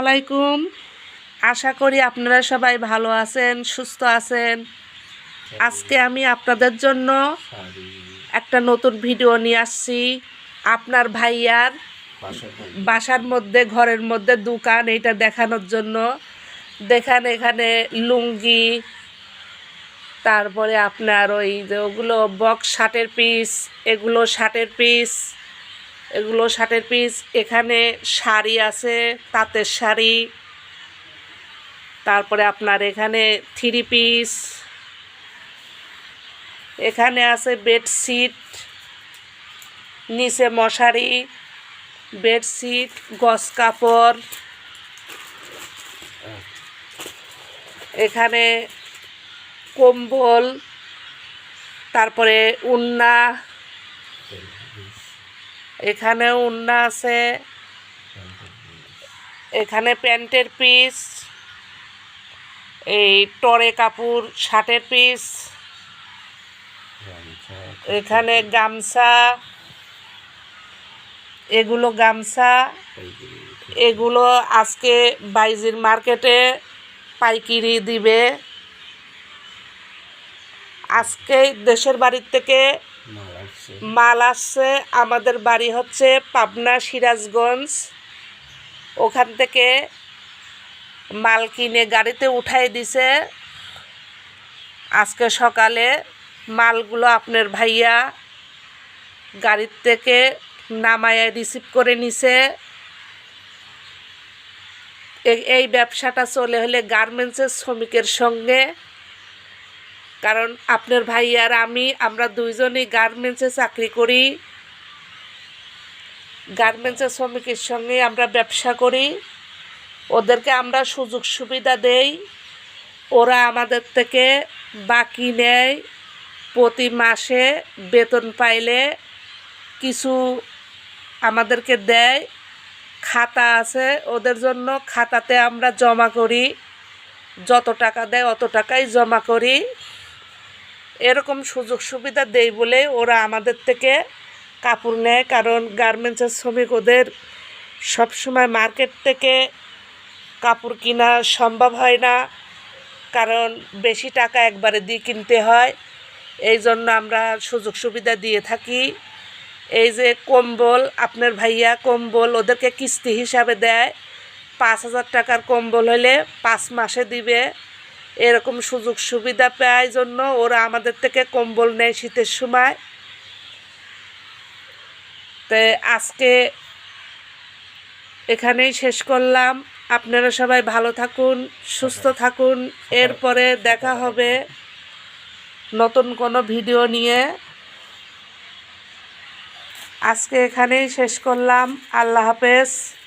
আলাইকুম। আশা করি আপনারা সবাই ভালো আছেন, সুস্থ আছেন। আজকে আমি আপনাদের জন্য একটা নতুন ভিডিও নিয়ে আসছি। আপনার ভাইয়ার বাসার মধ্যে, ঘরের মধ্যে দোকান এইটা দেখানোর জন্য। দেখান এখানে লুঙ্গি, তারপরে আপনার ওই যে ওগুলো বক্স শার্টের পিস এগুলো শার্টের পিস এগুলো শার্টের পিস এখানে শাড়ি আছে, তাঁতের শাড়ি। তারপরে আপনার এখানে থ্রি পিস এখানে আছে বেডশিট নিচে মশারি বেডশিট গস কাপড়। এখানে কম্বল, তারপরে উন্না। এখানে উন্না আছে। এখানে প্যান্টের পিস, এই টরে কাপড়, শার্টের পিস, এখানে গামছা, এগুলো গামছা, এগুলো আজকে বাইজির মার্কেটে পাইকিরি দিবে। আজকে দেশের বাড়ির থেকে মাল আসছে আমাদের বাড়ি হচ্ছে পাবনা, সিরাজগঞ্জ। ওখান থেকে মাল কিনে গাড়িতে উঠাই দিছে। আজকে সকালে মালগুলো আপনার ভাইয়া গাড়ির থেকে নামায় রিসিভ করে নিছে। এই ব্যবসাটা চলে হলে গার্মেন্টসের শ্রমিকের সঙ্গে কারণ আপনার ভাই আর আমি, আমরা দুইজনই গার্মেন্টসে চাকরি করি। গার্মেন্টসের শ্রমিকের সঙ্গে আমরা ব্যবসা করি। ওদেরকে আমরা সুযোগ সুবিধা দেই। ওরা আমাদের থেকে বাকি নেয়। প্রতি মাসে বেতন পাইলে কিছু আমাদেরকে দেয়। খাতা আছে ওদের জন্য, খাতাতে আমরা জমা করি। যত টাকা দেয় অত টাকাই জমা করি। এরকম সুযোগ সুবিধা দেই বলে ওরা আমাদের থেকে কাপড় নেয়, কারণ গার্মেন্টসের শ্রমিক ওদের সবসময় মার্কেট থেকে কাপড় কিনা সম্ভব হয় না, কারণ বেশি টাকা একবারে দিয়ে কিনতে হয়। এই জন্য আমরা সুযোগ সুবিধা দিয়ে থাকি। এই যে কম্বল, আপনার ভাইয়া কম্বল ওদেরকে কিস্তি হিসাবে দেয়। পাঁচ হাজার টাকার কম্বল হলে পাঁচ মাসে দিবে। এরকম সুযোগ সুবিধা পায় জন্য ওরা আমাদের থেকে কম্বল নেয় শীতের সময়। তো আজকে এখানেই শেষ করলাম। আপনারা সবাই ভালো থাকুন, সুস্থ থাকুন। এরপরে দেখা হবে নতুন কোনো ভিডিও নিয়ে। আজকে এখানেই শেষ করলাম। আল্লাহ হাফেজ।